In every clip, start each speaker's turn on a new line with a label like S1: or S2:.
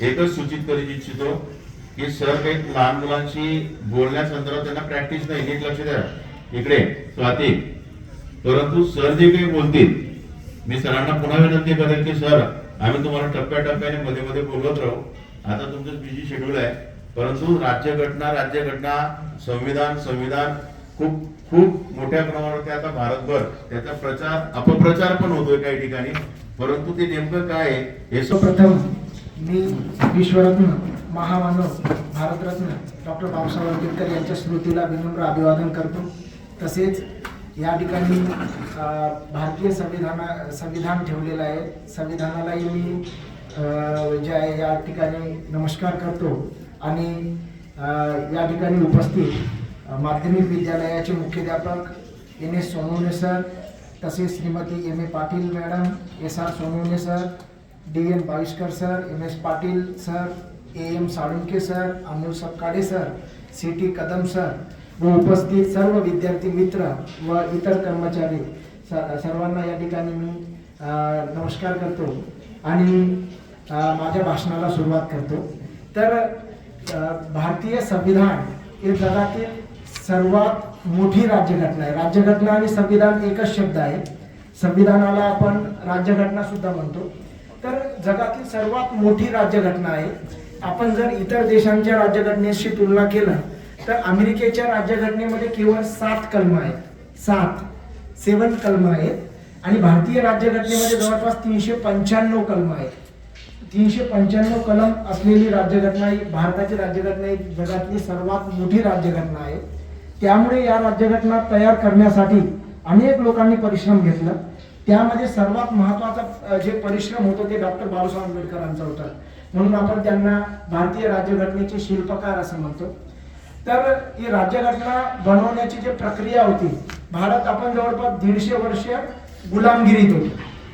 S1: एकच सूचित करू इच्छितो की सर काही लहान मुलांशी बोलण्यासंदर्भात त्यांना प्रॅक्टिस नाही. नीट लक्ष द्या. इकडे स्वाती. परंतु सर जे काही बोलतील मी सरांना पुन्हा विनंती करेन की सर आम्ही तुम्हाला टप्प्याटप्प्याने मध्ये मध्ये बोलत राहू. आता तुमचं बिझी शेड्यूल आहे. परंतु राज्यघटना राज्यघटना संविधान संविधान खूप खूप मोठ्या प्रमाणावरती आता भारतभर त्याचा प्रचार अपप्रचार पण होतोय काही ठिकाणी. परंतु ते नेमकं काय आहे हे स-
S2: सर्वप्रथम मी विश्वरत्न महामानव भारतरत्न डॉक्टर बाबासाहेब आंबेडकर यांच्या स्मृतीला विनम्र अभिवादन करतो. तसेच या ठिकाणी भारतीय संविधाना संविधान ठेवलेलं आहे. संविधानालाही मी जे आहे या ठिकाणी नमस्कार करतो. आणि या ठिकाणी उपस्थित माध्यमिक विद्यालयाचे मुख्याध्यापक एन एस सोनवणे सर तसेच Shrimati M A Patil madam S R Sonawane sir D M Baviskar sir M S Patil sir A M Salunke sir Amol Sapkale sir C T Kadam sir व उपस्थित सर्व विद्यार्थी मित्र व इतर कर्मचारी स- सर्वांना या ठिकाणी मी नमस्कार करतो आणि माझ्या भाषणाला सुरुवात करतो. तर भारतीय संविधान हे जगातील सर्वात मोठी राज्यघटना आहे. राज्यघटना आणि संविधान एकच शब्द आहे. संविधानाला आपण राज्यघटना सुद्धा म्हणतो. तर जगातील सर्वात मोठी राज्यघटना आहे. आपण जर इतर देशांच्या राज्यघटनेशी तुलना केलं तर अमेरिकेच्या राज्यघटनेमध्ये केवळ सात कलम आहेत. सात. सेवन कलम आहेत. आणि भारतीय राज्यघटनेमध्ये जवळपास तीनशे पंच्याण्णव कलम आहेत. तीनशे पंच्याण्णव कलम असलेली राज्यघटना ही भारताची राज्यघटना ही जगातली सर्वात मोठी राज्यघटना आहे. त्यामुळे या राज्यघटना तयार करण्यासाठी अनेक लोकांनी परिश्रम घेतला. त्यामध्ये सर्वात महत्त्वाचा जे परिश्रम होतो ते डॉक्टर बाबासाहेब आंबेडकरांचा होता. म्हणून आपण त्यांना भारतीय राज्यघटनेचे शिल्पकार असं म्हणतो. तर ही राज्यघटना बनवण्याची जी प्रक्रिया होती भारत आपण जवळपास दीडशे वर्ष गुलामगिरीत होतो.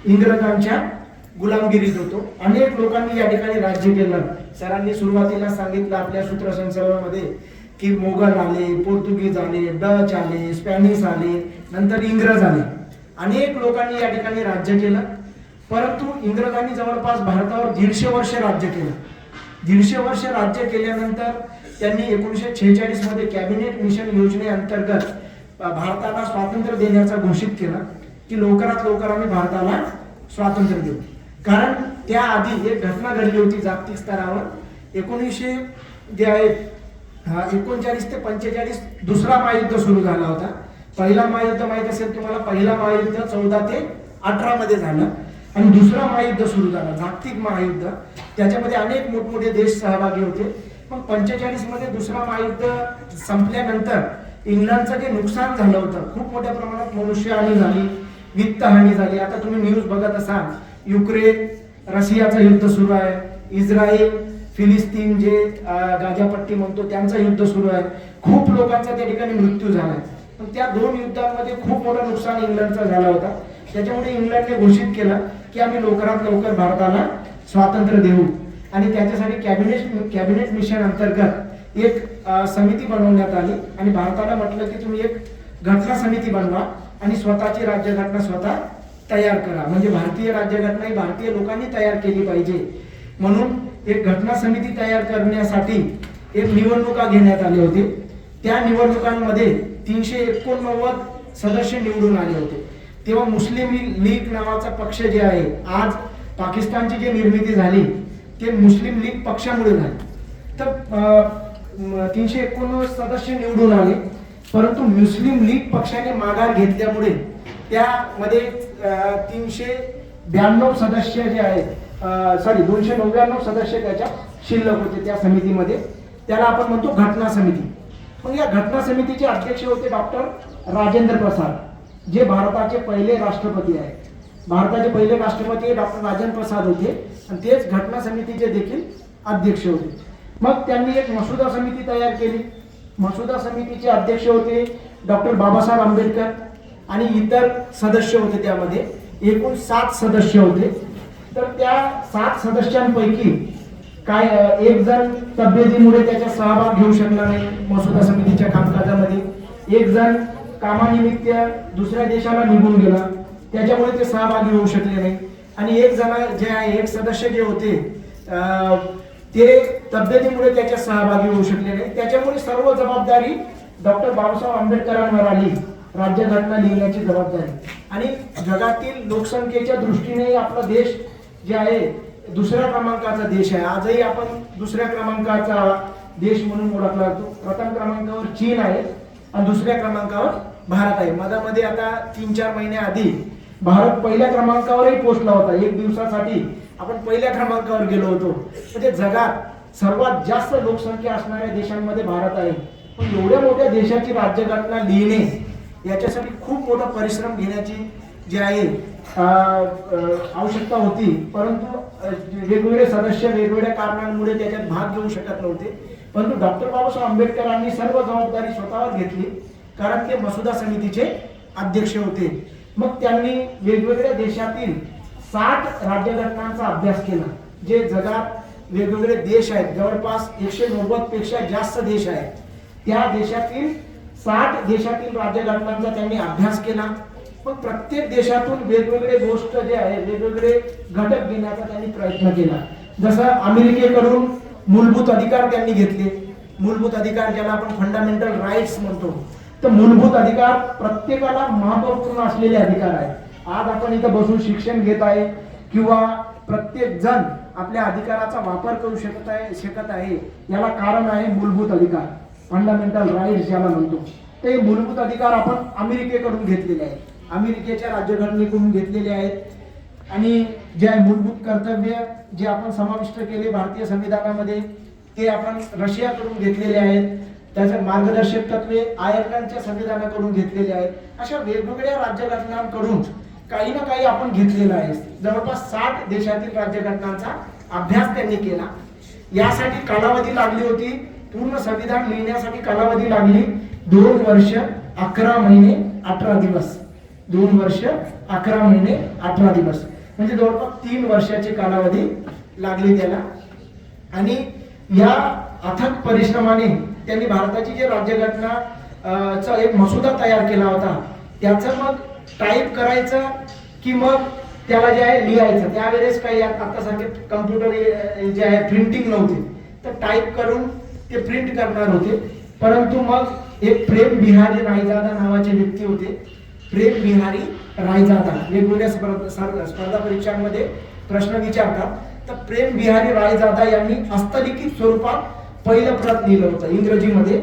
S2: इंग्रजांच्या गुलामगिरीत होतो. अनेक लोकांनी या ठिकाणी राज्य केलं. सरांनी सुरुवातीला सांगितलं आपल्या सूत्रसंचालनामध्ये की मोगल आले पोर्तुगीज आले डच आले स्पॅनिश आले नंतर इंग्रज आले. अनेक लोकांनी या ठिकाणी राज्य केलं. परंतु इंग्रजांनी जवळपास भारतावर दीडशे वर्ष राज्य केलं. दीडशे वर्ष राज्य केल्यानंतर त्यांनी एकोणीसशे छेचाळीसमध्ये कॅबिनेट मिशन योजनेअंतर्गत भारताला स्वातंत्र्य देण्याचा घोषित केला. की लवकरात लवकर आम्ही भारताला स्वातंत्र्य देऊ. कारण त्याआधी एक घटना घडली होती जागतिक स्तरावर. एकोणीसशे जे आहे एकोणचाळीस ते पंचेचाळीस दुसरा महायुद्ध सुरू झाला होता. पहिला महायुद्ध माहीत असेल तुम्हाला पहिला महायुद्ध चौदा ते अठरा मध्ये झालं. आणि दुसरा महायुद्ध सुरू झाला जागतिक महायुद्ध. त्याच्यामध्ये अनेक मोठमोठे देश सहभागी होते. मग पंचेचाळीसमध्ये दुसरा महायुद्ध संपल्यानंतर इंग्लंडचं जे नुकसान झालं होतं खूप मोठ्या प्रमाणात मनुष्यहानी झाली वित्तहानी झाली. आता तुम्ही न्यूज बघत असाल युक्रेन रशियाचं युद्ध सुरू आहे. इस्रायल फिलिस्तीन जे गाजापट्टी म्हणतो त्यांचं युद्ध सुरू आहे. खूप लोकांचा त्या ठिकाणी मृत्यू झालाय. पण त्या दोन युद्धांमध्ये खूप मोठं नुकसान इंग्लंडचं झालं होता. त्याच्यामुळे इंग्लंडने घोषित केलं की आम्ही लवकरात लवकर भारताला स्वातंत्र्य देऊ. आणि त्याच्यासाठी कॅबिनेट कॅबिनेट मिशन अंतर्गत एक समिती बनवण्यात आली. आणि भारताला म्हटलं की तुम्ही एक घटना समिती बनवा आणि स्वतःची राज्यघटना स्वतः तयार करा. म्हणजे भारतीय राज्यघटना ही भारतीय लोकांनी तयार केली पाहिजे. म्हणून एक घटना समिती तयार करण्यासाठी एक निवडणुका घेण्यात आली होती त्या निवडणुकांमध्ये तीनशे एकोणनव्वद सदस्य निवडून आले होते. तेव्हा मुस्लिम लीग नावाचा पक्ष जे आहे आज पाकिस्तानची जी निर्मिती झाली ते मुस्लिम लीग पक्षामुळे झाली. तर तीनशे एकोणनव्वद सदस्य निवडून आले परंतु मुस्लिम लीग पक्षाने माघार घेतल्यामुळे त्यामध्ये तीनशे ब्याण्णव सदस्य जे आहेत सॉरी दोनशे नव्याण्णव सदस्य त्याच्या शिल्लक होते त्या समितीमध्ये. त्याला आपण म्हणतो घटना समिती. मग या घटना समितीचे अध्यक्ष होते डॉक्टर राजेंद्र प्रसाद जे भारताचे पहिले राष्ट्रपती आहेत. भारताचे पहिले राष्ट्रपती डॉक्टर राजेंद्र प्रसाद होते आणि तेच घटना समितीचे देखील अध्यक्ष होते. मग त्यांनी एक मसुदा समिती तयार केली. मसुदा समितीचे अध्यक्ष होते डॉक्टर बाबासाहेब आंबेडकर आणि इतर सदस्य होते त्यामध्ये. एकूण सात सदस्य होते. तर त्या सात सदस्यांपैकी काय एक जण तब्येतीमुळे त्याचा सहभाग घेऊ शकला नाही मसुदा समितीच्या कामकाजामध्ये. एक जण कामानिमित्त दुसऱ्या देशाला निघून गेला त्याच्यामुळे ते सहभागी होऊ शकले नाही. आणि एक जण जे आहे एक सदस्य जे होते ते तब्येतीमुळे त्याच्या सहभागी होऊ शकले नाही. त्याच्यामुळे सर्व जबाबदारी डॉक्टर बाबासाहेब आंबेडकरांवर आली राज्यघटना लिहिण्याची जबाबदारी. आणि जगातील लोकसंख्येच्या दृष्टीने आपला देश जे आहे दुसऱ्या क्रमांकाचा देश आहे. आजही आपण दुसऱ्या क्रमांकाचा देश म्हणून ओळखला जातो. प्रथम क्रमांकावर चीन आहे आणि दुसऱ्या क्रमांकावर भारत आहे. मधामध्ये आता तीन चार महिने आधी भारत पहिल्या क्रमांकावरही पोहोचला होता. एक दिवसासाठी आपण पहिल्या क्रमांकावर गेलो होतो. म्हणजे जगात सर्वात जास्त लोकसंख्या असणाऱ्या देशांमध्ये भारत आहे. पण एवढ्या मोठ्या देशाची राज्यघटना लिहिणे याच्यासाठी खूप मोठा परिश्रम घेण्याची जी आहे आवश्यकता होती. परंतु वेगवेगळे सदस्य वेगवेगळ्या कारणांमुळे त्याच्यात भाग घेऊ शकत नव्हते. परंतु डॉक्टर बाबासाहेब आंबेडकरांनी सर्व जबाबदारी स्वतःवर घेतली कारण ते मसुदा समितीचे अध्यक्ष होते. मग त्यांनी वेगवेगळ्या देशातील साठ राज्यघटनांचा अभ्यास केला जे जगात वेगवेगळे देश आहेत. जवळपास एकशे नव्वदपेक्षा जास्त देश आहेत. त्या देशातील साठ देशातील राज्यघटनांचा त्यांनी अभ्यास केला. मग प्रत्येक देशातून वेगवेगळे गोष्ट जे आहे वेगवेगळे घटक घेण्याचा त्यांनी प्रयत्न केला. जसं अमेरिकेकडून मूलभूत अधिकार त्यांनी घेतले. मूलभूत अधिकार ज्याला आपण फंडामेंटल राईट्स म्हणतो. तर मूलभूत अधिकार प्रत्येकाला महत्त्वपूर्ण असलेले अधिकार आहेत. आज आपण इथं बसून शिक्षण घेत आहे किंवा प्रत्येक जण आपल्या अधिकाराचा वापर करू शकत आहे शकत आहे याला कारण आहे मूलभूत अधिकार. फंडामेंटल राईट्स ज्याला म्हणतो. ते मूलभूत अधिकार आपण अमेरिकेकडून घेतलेले आहेत. अमेरिकेच्या राज्यघटनेकडून घेतलेले आहेत. आणि जे आहे मूलभूत कर्तव्य जे आपण समाविष्ट केले भारतीय संविधानामध्ये ते आपण रशियाकडून घेतलेले आहेत. त्याचे मार्गदर्शक तत्वे आयर्लंडच्या संविधानाकडून घेतलेले आहेत. अशा वेगवेगळ्या राज्यघटनांकडून काही ना काही आपण घेतलेलं आहे. जवळपास साठ देशातील राज्यघटनांचा अभ्यास त्यांनी केला. यासाठी कालावधी लागली होती. पूर्ण संविधान लिहिण्यासाठी कालावधी लागली. दोन वर्ष अकरा महिने अठरा दिवस. दोन वर्ष अकरा महिने अठरा दिवस. म्हणजे जवळपास तीन वर्षाची कालावधी लागली त्याला. आणि या अथक परिश्रमाने त्यांनी भारताची जी राज्यघटना चा एक मसुदा तयार केला होता त्याचं मग टाईप करायचं की मग त्याला जे आहे लिहायचं. त्यावेळेस काही आता सारखे कम्प्युटर जे आहे प्रिंटिंग नव्हते. तर टाईप करून ते प्रिंट करणार होते. परंतु मग एक प्रेम बिहारी रायजादा नावाचे व्यक्ती होते. प्रेम बिहारी रायजादा वेगवेगळ्या स्पर्धा स्पर्धा- परीक्षांमध्ये प्रश्न विचारतात. तर प्रेम बिहारी रायजादा यांनी हस्तलिखित स्वरूपात पहिलं प्रत लिहिलं होतं इंग्रजीमध्ये.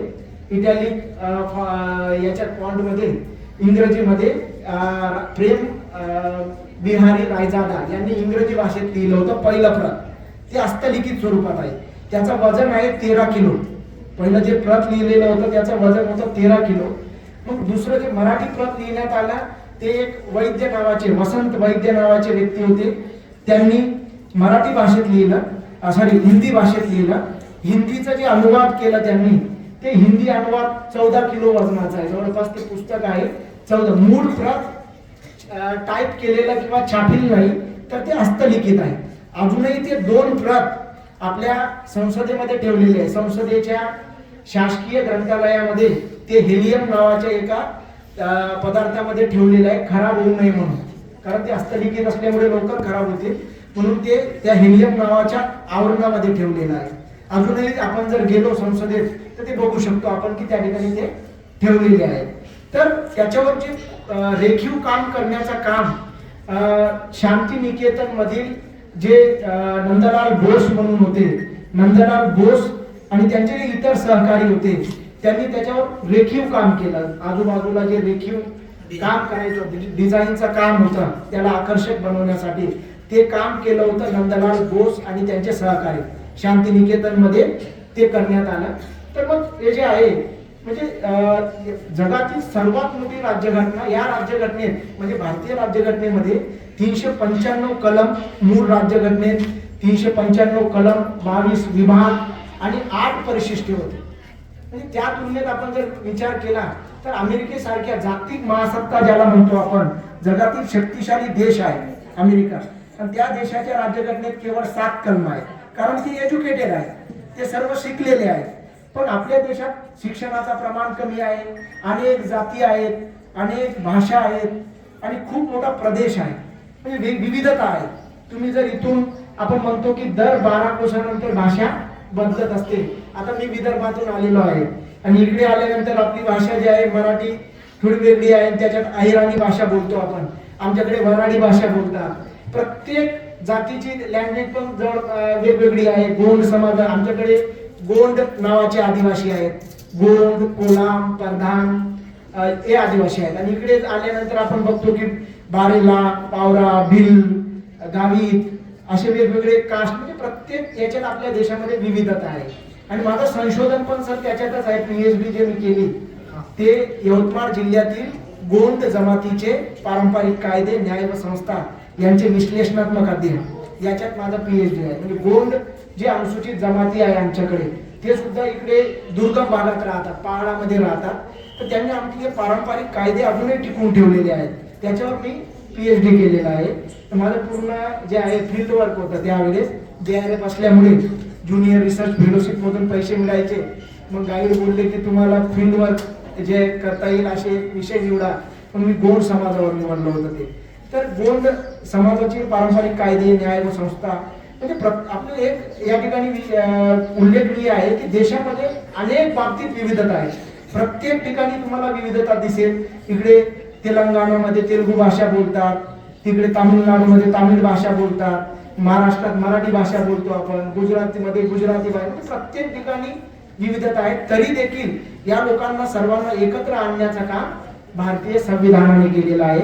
S2: इटॅलिक याच्या फॉन्टमध्ये इंग्रजीमध्ये प्रेम बिहारी रायजादा यांनी इंग्रजी भाषेत लिहिलं होतं पहिलं प्रत ते हस्तलिखित स्वरूपात आहे. त्याचं वजन आहे तेरा किलो. पहिलं जे प्रत लिहिलेलं होतं त्याचं वजन होतं तेरा किलो. मग दुसरं जे मराठी प्रत लिहिण्यात आला ते एक वैद्य नावाचे वसंत वैद्य नावाचे व्यक्ती होते. त्यांनी मराठी भाषेत लिहिलं सॉरी हिंदी भाषेत लिहिलं. हिंदीचं जे अनुवाद केलं त्यांनी ते हिंदी अनुवाद चौदा किलो वजनाचा आहे. जवळपास ते पुस्तक आहे. चौदा मूळ प्रत टाईप केलेलं किंवा छापील नाही तर ते हस्तलिखित आहे. अजूनही ते दोन प्रत आपल्या संसदेमध्ये ठेवलेले आहे. संसदेच्या शासकीय ग्रंथालयामध्ये ते हेलियम नावाच्या एका पदार्थामध्ये ठेवलेलं आहे खराब होऊ नये म्हणून. कारण ते हस्तलिखित असल्यामुळे लवकर खराब होते म्हणून ते त्या हेलियम नावाच्या आवरणामध्ये ठेवलेलं आहे. अजूनही आपण जर गेलो संसदेत तर ते बघू शकतो आपण की त्या ठिकाणी ते ठेवलेले आहे. तर त्याच्यावर जे रेखीव काम करण्याचं काम शांती निकेतन मधील जे नंदलाल बोस म्हणून होते. नंदलाल बोस आणि त्यांचे जे इतर सहकारी होते. त्यांनी त्याच्यावर रेखीव काम केलं. आजूबाजूला जे रेखीव काम करायचं होतं डिझाईनचं काम होतं त्याला आकर्षक बनवण्यासाठी ते काम केलं होतं नंदलाल बोस आणि त्यांचे सहकारी. शांतिनिकेतनमध्ये ते करण्यात आलं. तर मग हे जे आहे म्हणजे जगातील सर्वात मोठी राज्यघटना या राज्यघटनेत म्हणजे भारतीय राज्यघटनेमध्ये तीनशे पंच्याण्णव कलम मूळ राज्यघटनेत तीनशे पंच्याण्णव कलम बावीस विभाग आणि आठ परिशिष्टे होते. म्हणजे त्या तुलनेत आपण जर विचार केला तर अमेरिकेसारख्या जागतिक महासत्ता ज्याला म्हणतो आपण जगातील शक्तिशाली देश आहे अमेरिका. आणि त्या देशाच्या राज्यघटनेत केवळ सात कलम आहेत. कारण ती एज्युकेटेड आहे ते सर्व शिकलेले आहेत. पण आपल्या देशात शिक्षणाचा प्रमाण कमी आहे अनेक जाती आहेत अनेक भाषा आहेत आणि खूप मोठा प्रदेश आहे. म्हणजे वि- विविधता आहे. तुम्ही जर इथून आपण म्हणतो की दर बारा कोसानंतर भाषा बदलत असते. आता मी विदर्भातून आलेलो आहे. आणि इकडे आल्यानंतर आपली भाषा जी आहे मराठी थोडी वेगळी आहे त्याच्यात अहिराणी भाषा बोलतो आपण. आमच्याकडे वराडी भाषा बोलतात. प्रत्येक जातीची लँग्वेज पण जवळ वेगवेगळी आहे. गोंड समाज आमच्याकडे गोंड नावाचे आदिवासी आहेत. गोंड कोलाम प्रधान हे आदिवासी आहेत. आणि इकडे आल्यानंतर आपण बघतो की बारेला पावरा भिल गावीत असे वेगवेगळे कास्ट म्हणजे प्रत्येक याच्यात आपल्या देशामध्ये विविधता आहे. आणि माझं संशोधन पण सर त्याच्यातच आहे पीएचडी जे मी केली ते यवतमाळ जिल्ह्यातील गोंड जमातीचे पारंपरिक कायदे न्याय व संस्था यांचे विश्लेषणात्मक अध्ययन. याच्यात माझा पीएचडी आहे. म्हणजे गोंड जे अनुसूचित जमाती आहे आमच्याकडे ते सुद्धा इकडे दुर्गम भागात राहतात पहाडामध्ये राहतात. तर त्यांनी आमचे पारंपरिक कायदे अजूनही टिकवून ठेवलेले आहेत. त्याच्यावर मी पीएचडी केलेला आहे. तर माझं पूर्ण जे आहे फील्ड वर्क होतं त्यावेळेस जे आर एफ असल्यामुळे ज्युनियर रिसर्च फेलोशिप मधून पैसे मिळायचे. मग गाईड बोलले की तुम्हाला फील्ड वर्क जे करता येईल असे विषय निवडा. पण मी गोंड समाजावर निवडलं होतं ते. तर गोंड समाजाचे पारंपरिक कायदे न्याय व संस्था म्हणजे प्र- आपलं एक या ठिकाणी उल्लेखनीय आहे की देशामध्ये अनेक बाबतीत विविधता आहे. प्रत्येक ठिकाणी तुम्हाला विविधता दिसेल. इकडे तेलंगणामध्ये तेलुगू भाषा बोलतात तिकडे तामिळनाडूमध्ये तामिळ भाषा बोलतात. महाराष्ट्रात मराठी भाषा बोलतो आपण गुजरातीमध्ये गुजराती भाषा म्हणजे प्रत्येक ठिकाणी विविधता आहे. तरी देखील या लोकांना सर्वांना एकत्र आणण्याचं काम भारतीय संविधानाने केलेलं आहे.